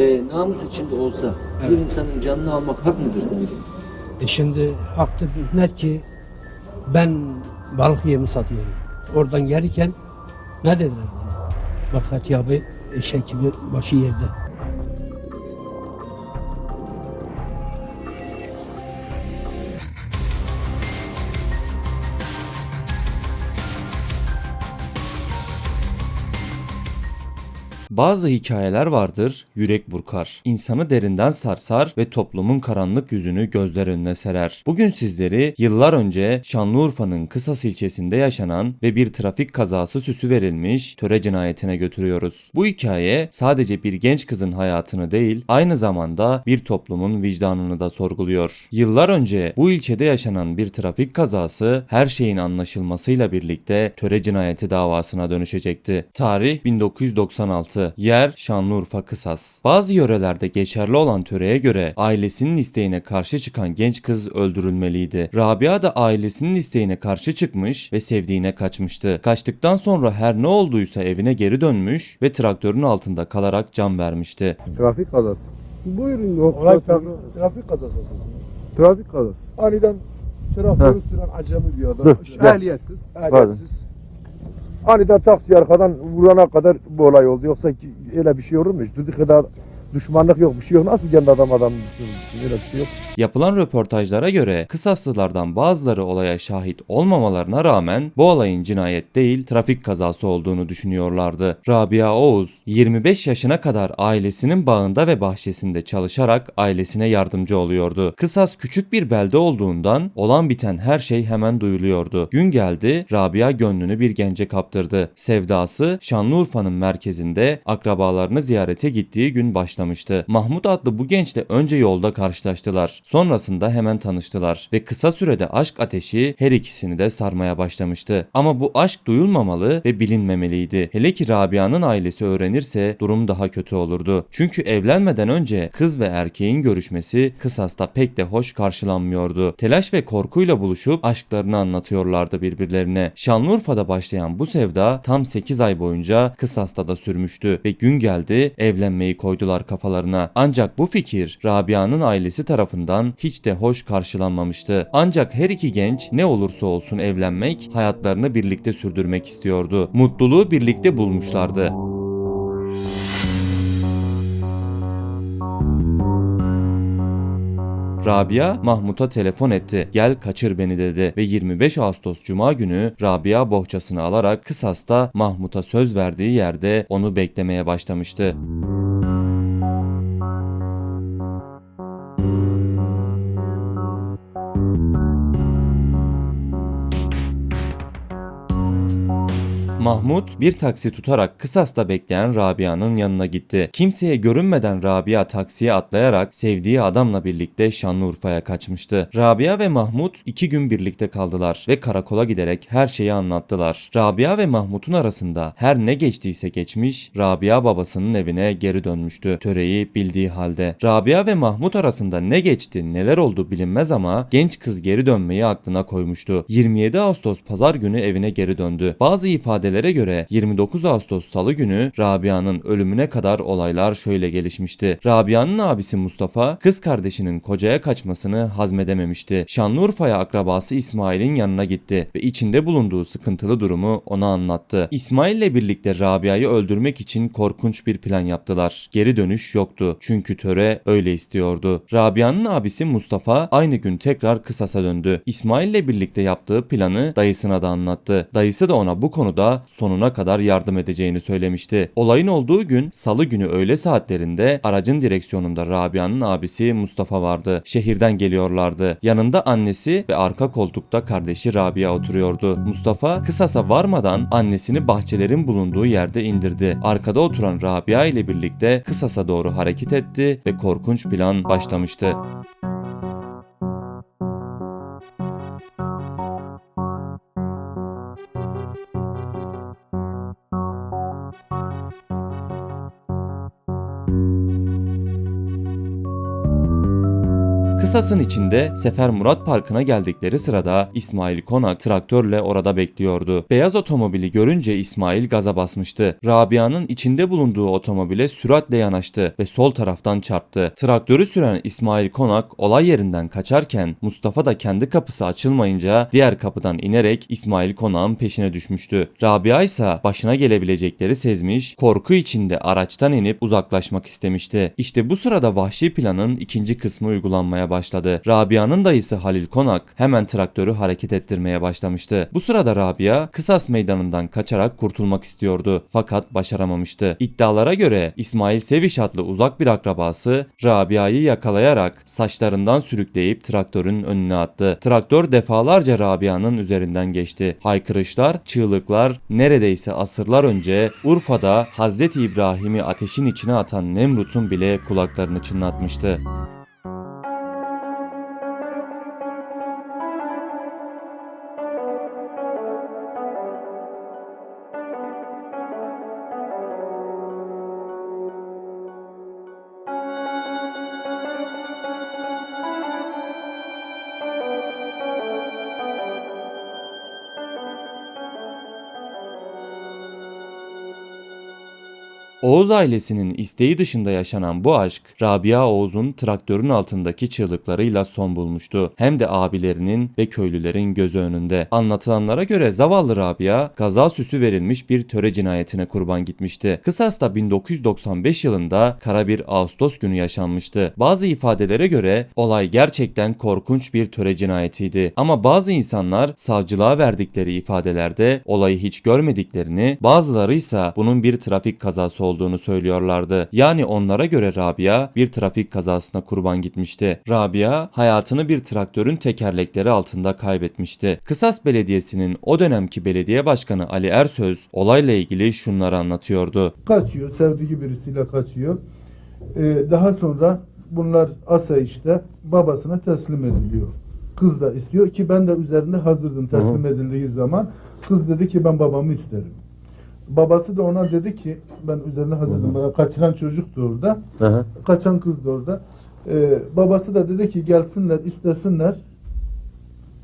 e, namus içinde olsa bir Evet. insanın canını almak hak mıdır sence? E şimdi haktır net ki ben balık yemi satıyorum. Oradan gelirken ne dediler bana? Bak Fethi abi eşek gibi başı yerde. Bazı hikayeler vardır, yürek burkar. İnsanı derinden sarsar ve toplumun karanlık yüzünü gözler önüne serer. Bugün sizleri yıllar önce Şanlıurfa'nın Kısas ilçesinde yaşanan ve bir trafik kazası süsü verilmiş töre cinayetine götürüyoruz. Bu hikaye sadece bir genç kızın hayatını değil, aynı zamanda bir toplumun vicdanını da sorguluyor. Yıllar önce bu ilçede yaşanan bir trafik kazası her şeyin anlaşılmasıyla birlikte töre cinayeti davasına dönüşecekti. Tarih 1996. Yer Şanlıurfa Kısas. Bazı yörelerde geçerli olan töreye göre ailesinin isteğine karşı çıkan genç kız öldürülmeliydi. Rabia da ailesinin isteğine karşı çıkmış ve sevdiğine kaçmıştı. Kaçtıktan sonra her ne olduysa evine geri dönmüş ve traktörün altında kalarak can vermişti. Trafik kazası. Buyurun yok. Olay trafik, trafik kazası. Trafik kazası. Aniden traktörü süren acemi bir adam. Ehliyetsiz, ehliyetsiz. Aniden taksi arkadan vurana kadar bu olay oldu. Yoksa öyle bir şey olur mu? Düdük kadar düşmanlık yok, bir şey yok. Nasıl kendi adam adam? Öyle bir şey yok. Yapılan röportajlara göre Kısaslılardan bazıları olaya şahit olmamalarına rağmen bu olayın cinayet değil trafik kazası olduğunu düşünüyorlardı. Rabia Oğuz 25 yaşına kadar ailesinin bağında ve bahçesinde çalışarak ailesine yardımcı oluyordu. Kısas küçük bir belde olduğundan olan biten her şey hemen duyuluyordu. Gün geldi Rabia gönlünü bir gence kaptırdı. Sevdası Şanlıurfa'nın merkezinde akrabalarını ziyarete gittiği gün başlamıştı. Mahmut adlı bu gençle önce yolda karşılaştılar. Sonrasında hemen tanıştılar ve kısa sürede aşk ateşi her ikisini de sarmaya başlamıştı. Ama bu aşk duyulmamalı ve bilinmemeliydi. Hele ki Rabia'nın ailesi öğrenirse durum daha kötü olurdu. Çünkü evlenmeden önce kız ve erkeğin görüşmesi kısasta pek de hoş karşılanmıyordu. Telaş ve korkuyla buluşup aşklarını anlatıyorlardı birbirlerine. Şanlıurfa'da başlayan bu sevda tam 8 ay boyunca kısasta da sürmüştü ve gün geldi evlenmeyi koydular kafalarına. Ancak bu fikir Rabia'nın ailesi tarafından hiç de hoş karşılanmamıştı. Ancak her iki genç ne olursa olsun evlenmek, hayatlarını birlikte sürdürmek istiyordu. Mutluluğu birlikte bulmuşlardı. Rabia Mahmut'a telefon etti. Gel kaçır beni dedi ve 25 Ağustos Cuma günü Rabia bohçasını alarak Kısas'ta Mahmut'a söz verdiği yerde onu beklemeye başlamıştı. Mahmut bir taksi tutarak Kısas'ta bekleyen Rabia'nın yanına gitti. Kimseye görünmeden Rabia taksiye atlayarak sevdiği adamla birlikte Şanlıurfa'ya kaçmıştı. Rabia ve Mahmut iki gün birlikte kaldılar ve karakola giderek her şeyi anlattılar. Rabia ve Mahmut'un arasında her ne geçtiyse geçmiş, Rabia babasının evine geri dönmüştü. Töreyi bildiği halde. Rabia ve Mahmut arasında ne geçti, neler oldu bilinmez ama genç kız geri dönmeyi aklına koymuştu. 27 Ağustos pazar günü evine geri döndü. Bazı ifadelere göre 29 Ağustos salı günü Rabia'nın ölümüne kadar olaylar şöyle gelişmişti. Rabia'nın abisi Mustafa kız kardeşinin kocaya kaçmasını hazmedememişti. Şanlıurfa'ya akrabası İsmail'in yanına gitti ve içinde bulunduğu sıkıntılı durumu ona anlattı. İsmail ile birlikte Rabia'yı öldürmek için korkunç bir plan yaptılar. Geri dönüş yoktu çünkü töre öyle istiyordu. Rabia'nın abisi Mustafa aynı gün tekrar kısasa döndü. İsmail ile birlikte yaptığı planı dayısına da anlattı. Dayısı da ona bu konuda sonuna kadar yardım edeceğini söylemişti. Olayın olduğu gün salı günü öğle saatlerinde aracın direksiyonunda Rabia'nın abisi Mustafa vardı. Şehirden geliyorlardı. Yanında annesi ve arka koltukta kardeşi Rabia oturuyordu. Mustafa kısasa varmadan annesini bahçelerin bulunduğu yerde indirdi. Arkada oturan Rabia ile birlikte kısasa doğru hareket etti ve korkunç plan başlamıştı. Kısasın içinde Sefer Murat Parkı'na geldikleri sırada İsmail Konak traktörle orada bekliyordu. Beyaz otomobili görünce İsmail gaza basmıştı. Rabia'nın içinde bulunduğu otomobile süratle yanaştı ve sol taraftan çarptı. Traktörü süren İsmail Konak olay yerinden kaçarken Mustafa da kendi kapısı açılmayınca diğer kapıdan inerek İsmail Konak'ın peşine düşmüştü. Rabia ise başına gelebilecekleri sezmiş, korku içinde araçtan inip uzaklaşmak istemişti. İşte bu sırada vahşi planın ikinci kısmı uygulanmaya başladı. Rabia'nın dayısı Halil Konak hemen traktörü hareket ettirmeye başlamıştı. Bu sırada Rabia Kısas meydanından kaçarak kurtulmak istiyordu fakat başaramamıştı. İddialara göre İsmail Seviş adlı uzak bir akrabası Rabia'yı yakalayarak saçlarından sürükleyip traktörün önüne attı. Traktör defalarca Rabia'nın üzerinden geçti. Haykırışlar, çığlıklar neredeyse asırlar önce Urfa'da Hazreti İbrahim'i ateşin içine atan Nemrut'un bile kulaklarını çınlatmıştı. Oğuz ailesinin isteği dışında yaşanan bu aşk, Rabia Oğuz'un traktörün altındaki çığlıklarıyla son bulmuştu. Hem de abilerinin ve köylülerin gözü önünde. Anlatılanlara göre zavallı Rabia, kaza süsü verilmiş bir töre cinayetine kurban gitmişti. Kısas'ta 1995 yılında kara bir Ağustos günü yaşanmıştı. Bazı ifadelere göre olay gerçekten korkunç bir töre cinayetiydi. Ama bazı insanlar savcılığa verdikleri ifadelerde olayı hiç görmediklerini, bazıları ise bunun bir trafik kazası olduğunu söylüyorlardı. Yani onlara göre Rabia bir trafik kazasına kurban gitmişti. Rabia hayatını bir traktörün tekerlekleri altında kaybetmişti. Kısas Belediyesi'nin o dönemki belediye başkanı Ali Ersöz olayla ilgili şunları anlatıyordu. kaçıyor, sevdiği birisiyle kaçıyor. Ee, daha sonra bunlar asayişte babasına teslim ediliyor. Kız da istiyor ki ben de üzerinde hazırdım teslim edildiği zaman. Kız dedi ki ben babamı isterim. Babası da ona dedi ki ben üzerine hazırdım. Bana Kaçıran çocuk da orada. Kaçan kız da orada. Ee, babası da dedi ki gelsinler istesinler.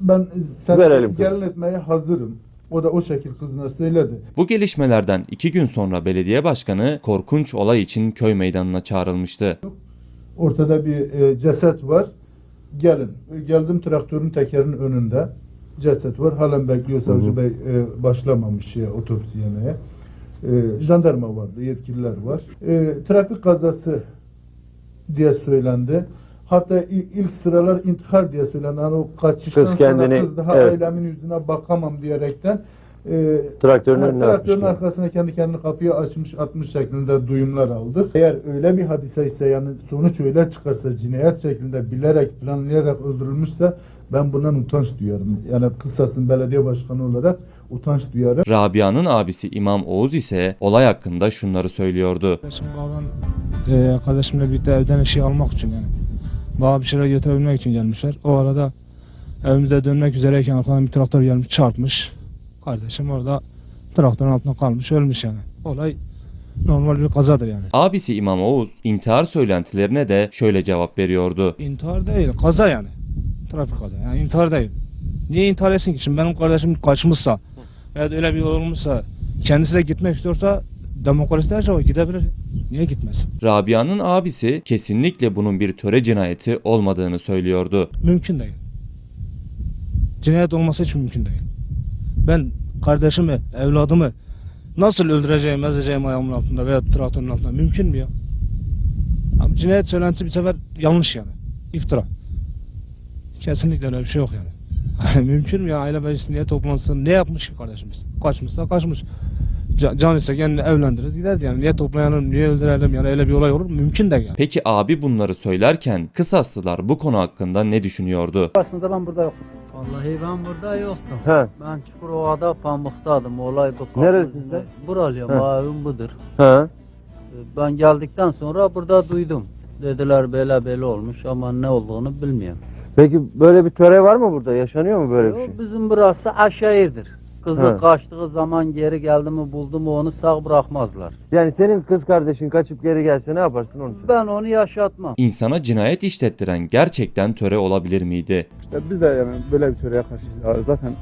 Ben sen Verelim kızı. gelin etmeye hazırım. O da o şekil kızına söyledi. Bu gelişmelerden iki gün sonra belediye başkanı korkunç olay için köy meydanına çağrılmıştı. Ortada bir e, ceset var. Gelin. Geldim traktörün tekerinin önünde. Ceset var. Halen bekliyor savcı bey e, başlamamış şeye, otopsi yemeye. E, jandarma vardı, yetkililer var. E, trafik kazası diye söylendi. Hatta ilk sıralar intihar diye söylendi. Hani o kaçıştan Kız sonra kendini- kız daha evet. ailemin yüzüne bakamam diyerekten e, Traktörün önüne traktörün arkasına kendi kendini kapıya açmış atmış şeklinde duyumlar aldık. Eğer öyle bir hadise ise yani sonuç öyle çıkarsa cinayet şeklinde bilerek planlayarak öldürülmüşse ben bundan utanç duyarım. Yani kısasın belediye başkanı olarak utanç duyarım. Rabia'nın abisi İmam Oğuz ise olay hakkında şunları söylüyordu. Kardeşim babam e, kardeşimle birlikte evden eşya almak için yani. Bana bir şeyler götürebilmek için gelmişler. O arada evimize dönmek üzereyken arkadan bir traktör gelmiş çarpmış. Kardeşim orada traktörün altında kalmış ölmüş yani. Olay normal bir kazadır yani. Abisi İmam Oğuz intihar söylentilerine de şöyle cevap veriyordu. İntihar değil kaza yani. Trafik kaza yani intihar değil. Niye intihar etsin ki? Şimdi benim kardeşim kaçmışsa veya öyle bir olmuşsa kendisi de gitmek istiyorsa demokrasi derse o gidebilir. Niye gitmez? Rabia'nın abisi kesinlikle bunun bir töre cinayeti olmadığını söylüyordu. Mümkün değil. Cinayet olması hiç mümkün değil. Ben kardeşimi, evladımı nasıl öldüreceğim, ezeceğim ayağımın altında veya traktörün altında mümkün mü ya? Ama cinayet söylentisi bir sefer yanlış yani. İftira. Kesinlikle öyle bir şey yok yani. mümkün mü ya aile meclisi niye toplantısında ne yapmış ki kardeşimiz? Kaçmışsa kaçmış. Can, can ise kendini evlendirir giderdi yani. Niye toplayalım, niye öldürelim yani öyle bir olay olur? Mümkün değil yani. Peki abi bunları söylerken Kısaslılar bu konu hakkında ne düşünüyordu? Aslında ben burada yoktum. Vallahi ben burada yoktum. He. Ben Çukurova'da Pamuk'taydım. Olay bu. Neresinde? Buralıyım. Evim budur. He. Ee, Ben geldikten sonra burada duydum. Dediler böyle böyle olmuş ama ne olduğunu bilmiyorum. Peki böyle bir töre var mı burada? Yaşanıyor mu böyle bir şey? Bizim burası aşağıdır. Kızı He. kaçtığı zaman geri geldi mi buldu mu onu sağ bırakmazlar. Yani senin kız kardeşin kaçıp geri gelse ne yaparsın onu söyle. Ben onu yaşatmam. İnsana cinayet işlettiren gerçekten töre olabilir miydi? İşte biz de yani böyle bir töreye karşıyız. Zaten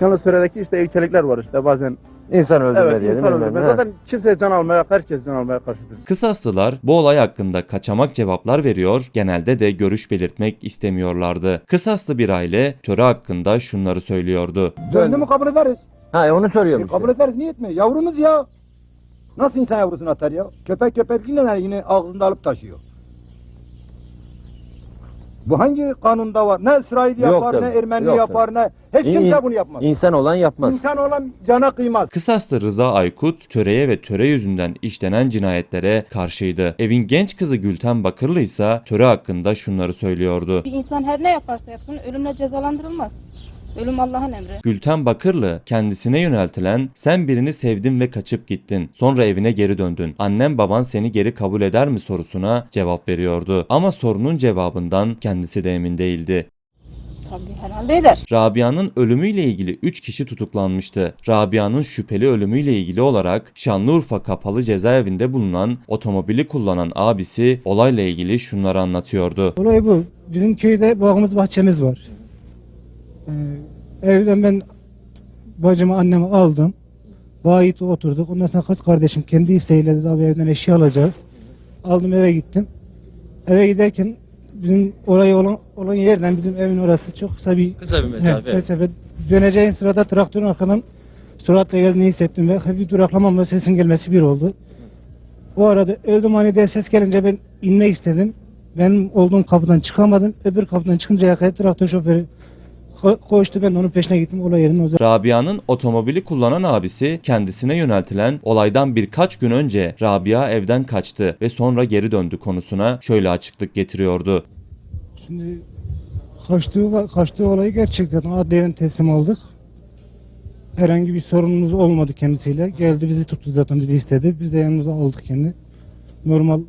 yalnız töredeki işte ilkelikler var işte bazen. İnsan öldürme Evet diyelim. insan öldürme. Zaten kimse can almaya, herkes can almaya karşıdır. Kısaslılar bu olay hakkında kaçamak cevaplar veriyor, genelde de görüş belirtmek istemiyorlardı. Kısaslı bir aile töre hakkında şunları söylüyordu. Döndü mü kabul ederiz. Ha e, onu soruyorum E, kabul ederiz niye etmiyor? Yavrumuz ya. Nasıl insan yavrusunu atar ya? Köpek köpek yine yine ağzında alıp taşıyor. Bu hangi kanunda var? Ne İsrail Yok yapar, tabii, ne Ermeni yok yapar, ne... Hiç İn- kimse bunu yapmaz. İnsan olan yapmaz. İnsan olan cana kıymaz. Kısaslı Rıza Aykut, töreye ve töre yüzünden işlenen cinayetlere karşıydı. Evin genç kızı Gülten Bakırlı ise töre hakkında şunları söylüyordu. Bir insan her ne yaparsa yapsın ölümle cezalandırılmaz. Ölüm Allah'ın emri. Gülten Bakırlı kendisine yöneltilen sen birini sevdin ve kaçıp gittin. Sonra evine geri döndün. Annem baban seni geri kabul eder mi sorusuna cevap veriyordu. Ama sorunun cevabından kendisi de emin değildi. Tabii herhalde eder. Rabia'nın ölümüyle ilgili 3 kişi tutuklanmıştı. Rabia'nın şüpheli ölümüyle ilgili olarak Şanlıurfa Kapalı Cezaevinde bulunan otomobili kullanan abisi olayla ilgili şunları anlatıyordu. Olay bu. Bizim köyde bağımız bahçemiz var. Ee, evden ben bacımı annemi aldım. Vahit'e oturduk. Ondan sonra kız kardeşim kendi isteğiyle dedi abi evden eşya alacağız. Aldım eve gittim. Eve giderken bizim orayı olan, olan yerden bizim evin orası çok kısa bir Kısa bir mesafe. Evet, mesafe. Döneceğim sırada traktörün arkadan süratle geldiğini hissettim ve bir duraklamamla sesin gelmesi bir oldu. O arada öldüm hani diye ses gelince ben inmek istedim. Benim olduğum kapıdan çıkamadım. Öbür kapıdan çıkıncaya kadar traktör şoförü ko- koştu ben onun peşine gittim olay yerine o Rabia'nın otomobili kullanan abisi kendisine yöneltilen olaydan birkaç gün önce Rabia evden kaçtı ve sonra geri döndü konusuna şöyle açıklık getiriyordu. Şimdi kaçtığı, kaçtığı olayı gerçekten adliyeden teslim aldık. Herhangi bir sorunumuz olmadı kendisiyle. Geldi bizi tuttu zaten bizi istedi. Biz de yanımıza aldık kendi. Normal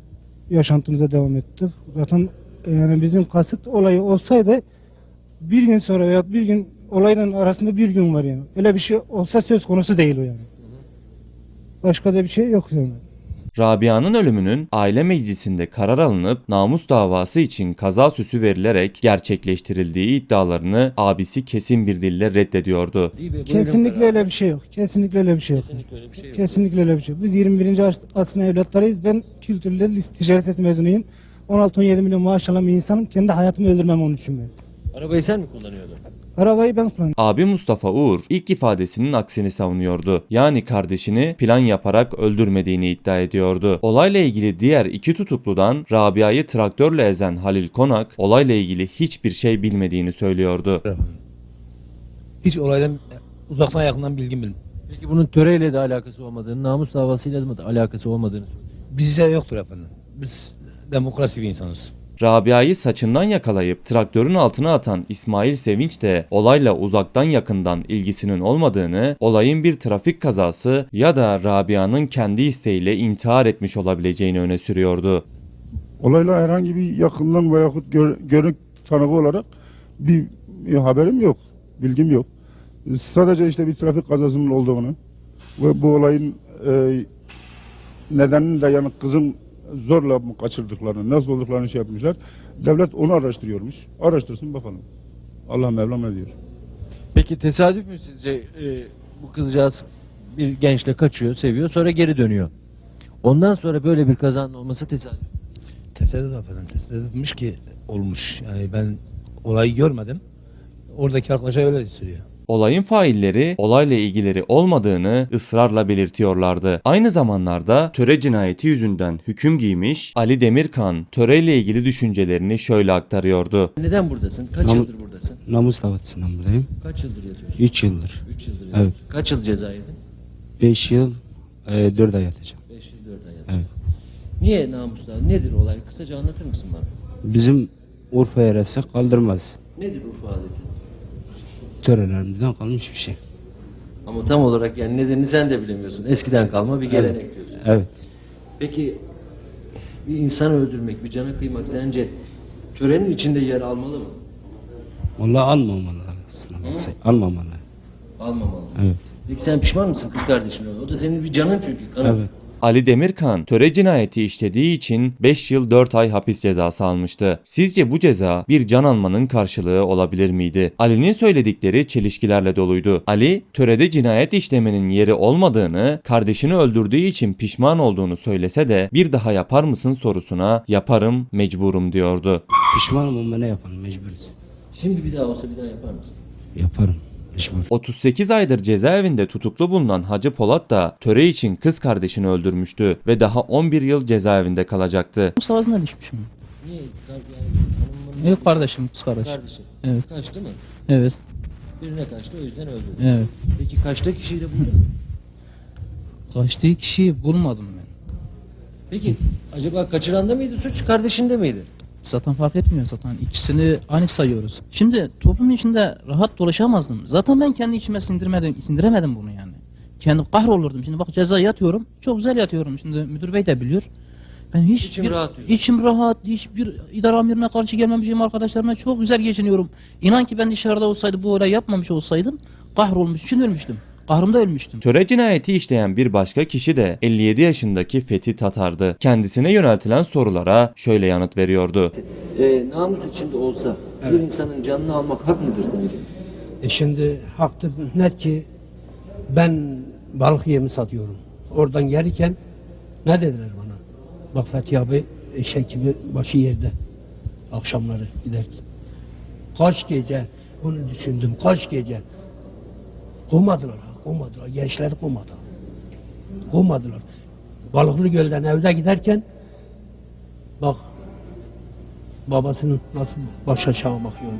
yaşantımıza devam ettik. Zaten yani bizim kasıt olayı olsaydı bir gün sonra veya bir gün olayın arasında bir gün var yani. Öyle bir şey olsa söz konusu değil o yani. Başka da bir şey yok yani. Rabia'nın ölümünün aile meclisinde karar alınıp namus davası için kaza süsü verilerek gerçekleştirildiği iddialarını abisi kesin bir dille reddediyordu. Kesinlikle öyle bir şey yok. Kesinlikle öyle bir şey yok. Kesinlikle öyle bir şey yok. Kesinlikle öyle bir şey yok. Biz 21. as- asrın evlatlarıyız. Ben kültürlü ticaret mezunuyum. 16-17 milyon maaş alan bir insanım. Kendi hayatımı öldürmem onun için ben. Arabayı sen mi kullanıyordun? Arabayı ben kullanıyorum. Abi Mustafa Uğur ilk ifadesinin aksini savunuyordu. Yani kardeşini plan yaparak öldürmediğini iddia ediyordu. Olayla ilgili diğer iki tutukludan Rabia'yı traktörle ezen Halil Konak olayla ilgili hiçbir şey bilmediğini söylüyordu. Hiç olaydan uzaktan yakından bilgim bilmem. Peki bunun töreyle de alakası olmadığını, namus davasıyla da alakası olmadığını söylüyor. Bizde yoktur efendim. Biz demokrasi bir insanız. Rabia'yı saçından yakalayıp traktörün altına atan İsmail Sevinç de olayla uzaktan yakından ilgisinin olmadığını, olayın bir trafik kazası ya da Rabia'nın kendi isteğiyle intihar etmiş olabileceğini öne sürüyordu. Olayla herhangi bir yakından veyahut gör, görük tanığı olarak bir, bir haberim yok. Bilgim yok. Sadece işte bir trafik kazasının olduğunu ve bu olayın e, nedenini de yani kızım zorla mı kaçırdıklarını, nasıl olduklarını şey yapmışlar. Devlet onu araştırıyormuş. Araştırsın bakalım. Allah Mevlam ne diyor. Peki tesadüf mü sizce e, bu kızcağız bir gençle kaçıyor, seviyor, sonra geri dönüyor? Ondan sonra böyle bir kazanın olması tesadüf. Tesadüf efendim. Tesadüfmüş ki olmuş. Yani ben olayı görmedim. Oradaki arkadaşa öyle söylüyor. Olayın failleri olayla ilgileri olmadığını ısrarla belirtiyorlardı. Aynı zamanlarda töre cinayeti yüzünden hüküm giymiş Ali Demirkan töreyle ilgili düşüncelerini şöyle aktarıyordu. Neden buradasın? Kaç Nam- yıldır buradasın? Namus davasından buradayım. Kaç yıldır yatıyorsun? 3 yıldır. 3 yıldır Evet. yatıyorsun. Kaç yıl ceza yedin? 5 yıl, 4 ay yatacağım. 5 yıl 4 ay yattın. Evet. Niye namuslar? Nedir olay? Kısaca anlatır mısın bana? Bizim Urfa yeresi kaldırmaz. Nedir Urfa adeti? Törelerimizden kalmış bir şey. Ama tam olarak yani nedenini sen de bilemiyorsun. Eskiden kalma bir gelenek diyorsun. Evet. Peki bir insan öldürmek, bir cana kıymak sence törenin içinde yer almalı mı? Vallahi almamalı. Hı? Almamalı. Almamalı. Evet. Peki sen pişman mısın kız kardeşine? O da senin bir canın çünkü. Kanın. Evet. Ali Demirkan töre cinayeti işlediği için 5 yıl 4 ay hapis cezası almıştı. Sizce bu ceza bir can almanın karşılığı olabilir miydi? Ali'nin söyledikleri çelişkilerle doluydu. Ali, törede cinayet işlemenin yeri olmadığını, kardeşini öldürdüğü için pişman olduğunu söylese de bir daha yapar mısın sorusuna yaparım, mecburum diyordu. Pişmanım ama ne yapalım mecburuz. Şimdi bir daha olsa bir daha yapar mısın? Yaparım. Mecbur. 38 aydır cezaevinde tutuklu bulunan Hacı Polat da töre için kız kardeşini öldürmüştü ve daha 11 yıl cezaevinde kalacaktı. Savaşına düşmüşüm. Niye? Yani hanımın- Yok kardeşim, kız kardeş. Kardeşi. Evet. Kaçtı mı? Evet. Birine kaçtı o yüzden öldü. Evet. Peki kaçta kişiyi de buldu? Kaçtığı kişiyi bulmadım ben. Peki acaba kaçıranda mıydı suç kardeşinde miydi? Zaten fark etmiyor zaten. İkisini aynı sayıyoruz. Şimdi toplumun içinde rahat dolaşamazdım. Zaten ben kendi içime sindirmedim, sindiremedim bunu yani. Kendi kahrolurdum. Şimdi bak ceza yatıyorum. Çok güzel yatıyorum. Şimdi müdür bey de biliyor. Ben hiç İçim bir- rahat diyor. içim rahat, hiçbir idare amirine karşı gelmemişim arkadaşlarıma çok güzel geçiniyorum. İnan ki ben dışarıda olsaydı bu olay yapmamış olsaydım kahrolmuş için ölmüştüm. Kahrımda ölmüştüm. Töre cinayeti işleyen bir başka kişi de 57 yaşındaki Fethi Tatar'dı. Kendisine yöneltilen sorulara şöyle yanıt veriyordu. Ee, namus içinde olsa bir insanın canını almak hak mıdır sence? E şimdi haktır net ki ben balık yemi satıyorum. Oradan gelirken ne dediler bana? Bak Fethi abi eşek gibi başı yerde. Akşamları giderken. Kaç gece bunu düşündüm. Kaç gece. Kovmadılar. Kovmadılar. Gençleri kovmadılar. Kovmadılar. Balıklı Göl'den evde giderken bak babasının nasıl baş aşağı bakıyor.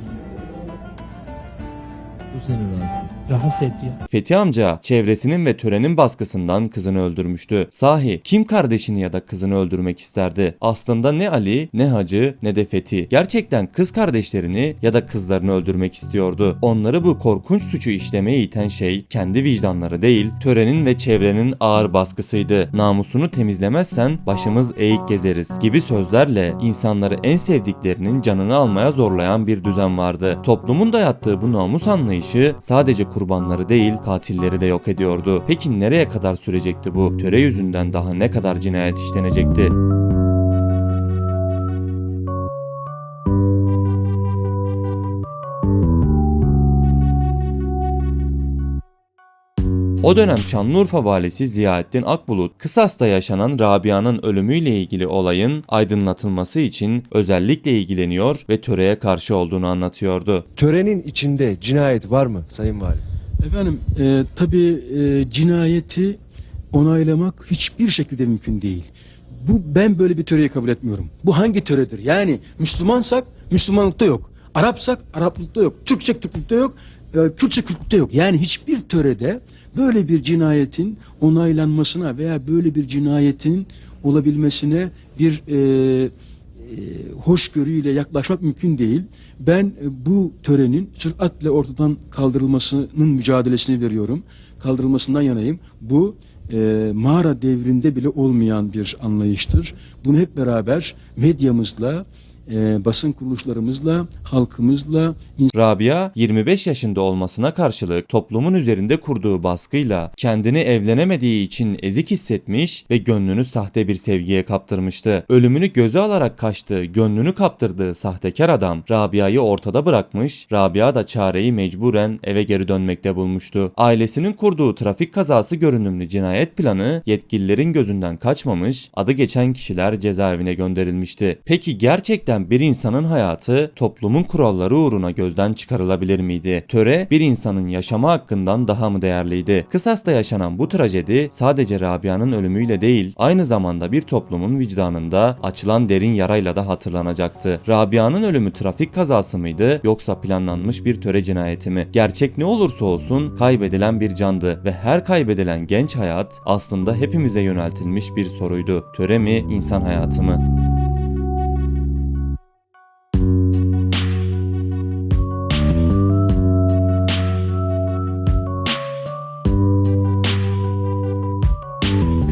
Bu rahatsız. Rahatsız etti ya. Fethi amca çevresinin ve törenin baskısından kızını öldürmüştü. Sahi kim kardeşini ya da kızını öldürmek isterdi? Aslında ne Ali, ne Hacı, ne de Fethi. Gerçekten kız kardeşlerini ya da kızlarını öldürmek istiyordu. Onları bu korkunç suçu işlemeye iten şey kendi vicdanları değil, törenin ve çevrenin ağır baskısıydı. Namusunu temizlemezsen başımız eğik gezeriz gibi sözlerle insanları en sevdiklerinin canını almaya zorlayan bir düzen vardı. Toplumun dayattığı bu namus anlayışı sadece kurbanları değil katilleri de yok ediyordu. Peki nereye kadar sürecekti bu? Töre yüzünden daha ne kadar cinayet işlenecekti? O dönem Şanlıurfa valisi Ziyaettin Akbulut, Kısas'ta yaşanan Rabia'nın ölümüyle ilgili olayın aydınlatılması için özellikle ilgileniyor ve töreye karşı olduğunu anlatıyordu. Törenin içinde cinayet var mı Sayın Vali? Efendim e, tabii e, cinayeti onaylamak hiçbir şekilde mümkün değil. Bu ben böyle bir töreyi kabul etmiyorum. Bu hangi töredir? Yani Müslümansak Müslümanlıkta yok. Arapsak Araplıkta yok. Türkçe Türklükte yok. E, Kürtçe Kürtlükte yok. Yani hiçbir törede böyle bir cinayetin onaylanmasına veya böyle bir cinayetin olabilmesine bir e, e, hoşgörüyle yaklaşmak mümkün değil. Ben e, bu törenin süratle ortadan kaldırılmasının mücadelesini veriyorum. Kaldırılmasından yanayım. Bu e, mağara devrinde bile olmayan bir anlayıştır. Bunu hep beraber medyamızla, e, basın kuruluşlarımızla, halkımızla, Rabia 25 yaşında olmasına karşılık toplumun üzerinde kurduğu baskıyla kendini evlenemediği için ezik hissetmiş ve gönlünü sahte bir sevgiye kaptırmıştı. Ölümünü göze alarak kaçtığı, gönlünü kaptırdığı sahtekar adam Rabia'yı ortada bırakmış, Rabia da çareyi mecburen eve geri dönmekte bulmuştu. Ailesinin kurduğu trafik kazası görünümlü cinayet planı yetkililerin gözünden kaçmamış, adı geçen kişiler cezaevine gönderilmişti. Peki gerçekten bir insanın hayatı toplumun kuralları uğruna gözden çıkarılabilir miydi? Töre bir insanın yaşama hakkından daha mı değerliydi? Kısas'ta yaşanan bu trajedi sadece Rabia'nın ölümüyle değil, aynı zamanda bir toplumun vicdanında açılan derin yarayla da hatırlanacaktı. Rabia'nın ölümü trafik kazası mıydı yoksa planlanmış bir töre cinayeti mi? Gerçek ne olursa olsun kaybedilen bir candı ve her kaybedilen genç hayat aslında hepimize yöneltilmiş bir soruydu. Töre mi, insan hayatı mı?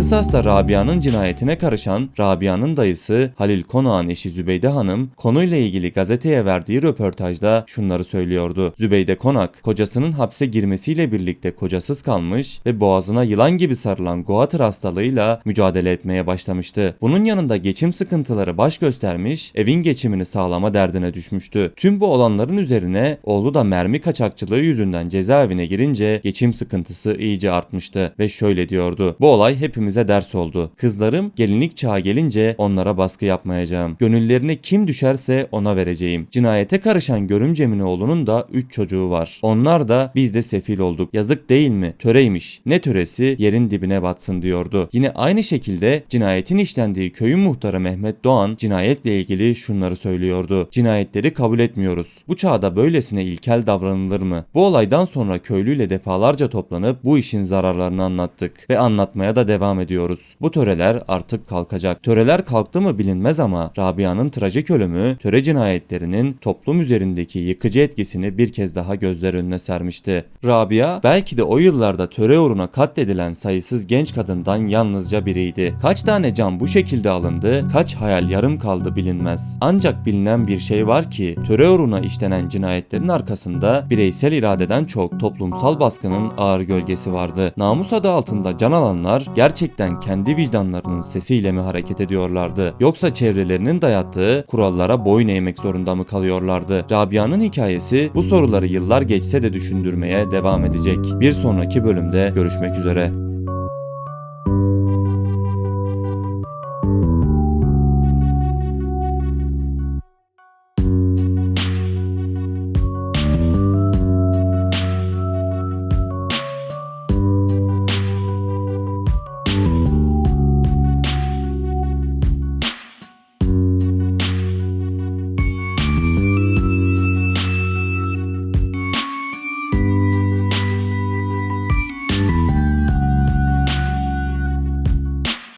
Kısas'ta Rabia'nın cinayetine karışan Rabia'nın dayısı Halil Konak'ın eşi Zübeyde Hanım konuyla ilgili gazeteye verdiği röportajda şunları söylüyordu. Zübeyde Konak, kocasının hapse girmesiyle birlikte kocasız kalmış ve boğazına yılan gibi sarılan goatır hastalığıyla mücadele etmeye başlamıştı. Bunun yanında geçim sıkıntıları baş göstermiş, evin geçimini sağlama derdine düşmüştü. Tüm bu olanların üzerine oğlu da mermi kaçakçılığı yüzünden cezaevine girince geçim sıkıntısı iyice artmıştı ve şöyle diyordu. Bu olay hepimize ders oldu. Kızlarım gelinlik çağı gelince onlara baskı yapmayacağım. Gönüllerine kim düşerse ona vereceğim. Cinayete karışan görümcemin oğlunun da 3 çocuğu var. Onlar da biz de sefil olduk. Yazık değil mi? Töreymiş. Ne töresi yerin dibine batsın diyordu. Yine aynı şekilde cinayetin işlendiği köyün muhtarı Mehmet Doğan cinayetle ilgili şunları söylüyordu. Cinayetleri kabul etmiyoruz. Bu çağda böylesine ilkel davranılır mı? Bu olaydan sonra köylüyle defalarca toplanıp bu işin zararlarını anlattık ve anlatmaya da devam ediyoruz. Bu töreler artık kalkacak. Töreler kalktı mı bilinmez ama Rabia'nın trajik ölümü töre cinayetlerinin toplum üzerindeki yıkıcı etkisini bir kez daha gözler önüne sermişti. Rabia belki de o yıllarda töre uğruna katledilen sayısız genç kadından yalnızca biriydi. Kaç tane can bu şekilde alındı, kaç hayal yarım kaldı bilinmez. Ancak bilinen bir şey var ki töre uğruna işlenen cinayetlerin arkasında bireysel iradeden çok toplumsal baskının ağır gölgesi vardı. Namus adı altında can alanlar gerçekten kendi vicdanlarının sesiyle mi hareket ediyorlardı? Yoksa çevrelerinin dayattığı kurallara boyun eğmek zorunda mı kalıyorlardı? Rabia'nın hikayesi bu soruları yıllar geçse de düşündürmeye devam edecek. Bir sonraki bölümde görüşmek üzere.